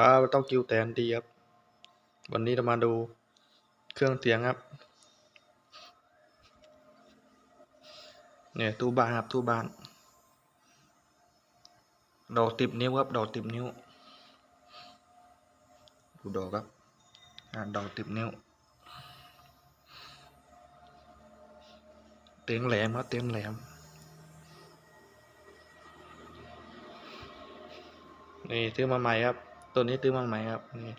ครับต้องกิวแตนดีครับ วันนี้เรามาดูเครื่องเสียงครับ เนี่ยตู้บานครับตู้บาน ดอกติบนิ้วครับ ดอกติบนิ้ว ดูดอกครับอดอกติบนิ้ว เตียงแหลมครับเตียงแหลมนี่ซื้อมาใหม่ครับ ตัวนี้ซื้อมาใหม่ครับนี่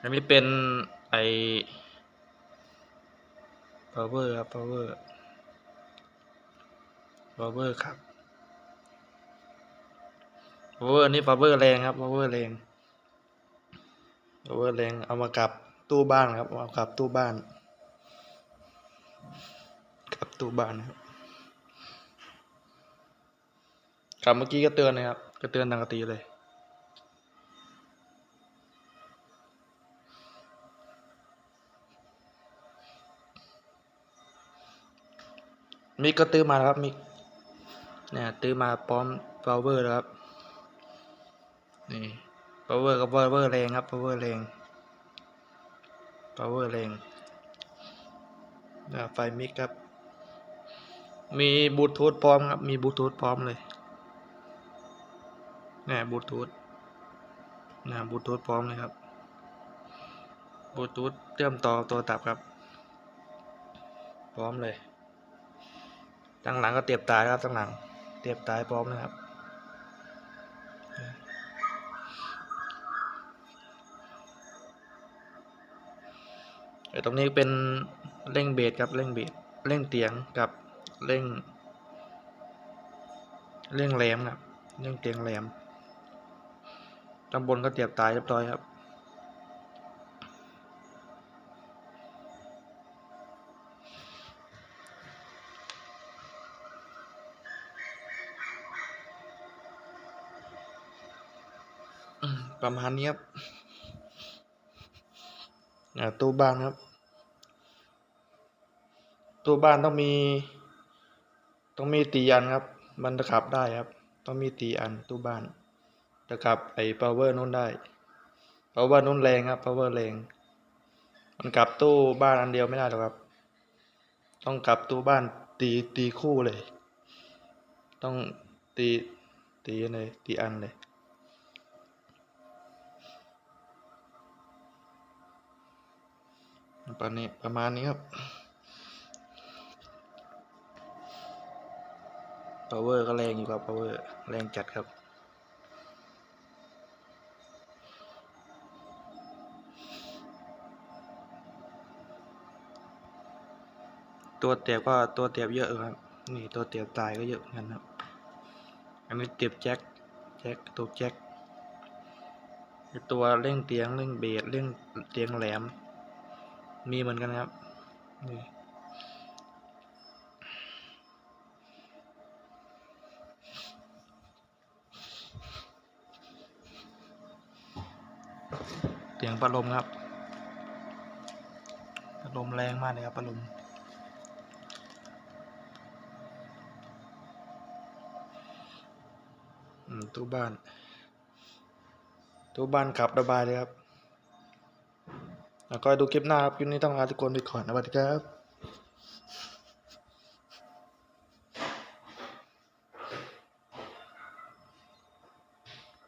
อันนี้เป็นไอ power ครับ power power ครับ power อันนี้ power แรงครับ power แรง power แรงเอามากับตู้บ้านครับเอากับตู้บ้านกับตู้บ้านครับครับเมื่อกี้ก็เตือนนะครับ ก็เตือนดังกตีเลย มิกก็ตื้อมาแล้วครับมิกเนี่ยตื้อมาพร้อม power แล้วครับนี่ power กับ power แรงครับ power แรง power แรงเนี่ไฟมิกครับ มีบลูทูธพร้อมครับ มีบลูทูธพร้อมเลยเนี่ยบลูทูธนะบลูทูธพร้อมเลยครับบลูทูธเชื่อมต่อตัวตับครับ พร้อมเลย ตั้งหลังก็เตียบตายครับตั้งหลัง เตียบตายพร้อมนะครับไอ้ตรงนี้เป็นเร่งเบสครับเร่งเบสเร่งเตียงกับเร่งเร่งแหลมครับเร่งเตียงแหลมตำบนก็เตียบตายเรียบร้อยครับ ประมาณนี้ครับตู้บ้านครับตู้บ้านต้องมี ต้องมีตีอันครับ มันจะขับได้ครับ ต้องมีตีอันตู้บ้านจะขับไอ้ power นู้นได้ power นู้นแรงครับ power แรง มันกลับตู้บ้านอันเดียวไม่ได้หรอกครับ ต้องกลับตู้บ้านตีตีคู่เลย ต้องตีตีเลยตีอันเลย ประมาณนี้ประมาณนี้ครับ power ก็แรงอยู่ครับ power แรงจัดครับตัวเตียบก็ตัวเตียบเยอะครับ นี่ตัวเตียบตายก็เยอะเหมือนกันครับ อันนี้เตียบแจ็ค แจ็คตัวแจ็คตัวเร่งเตียงเร่งเบสเร่งเตียงแหลม มีเหมือนกันครับนี่เสียงพัดลมครับพัดลมแรงมากเลยครับพัดลมตู้บ้าน ตู้บ้านขับระบายเลยครับ แล้วก็ดูคลิปหน้าครับคลิปนี้ต้องลาทุกคนไปก่อนสวัสดีครับ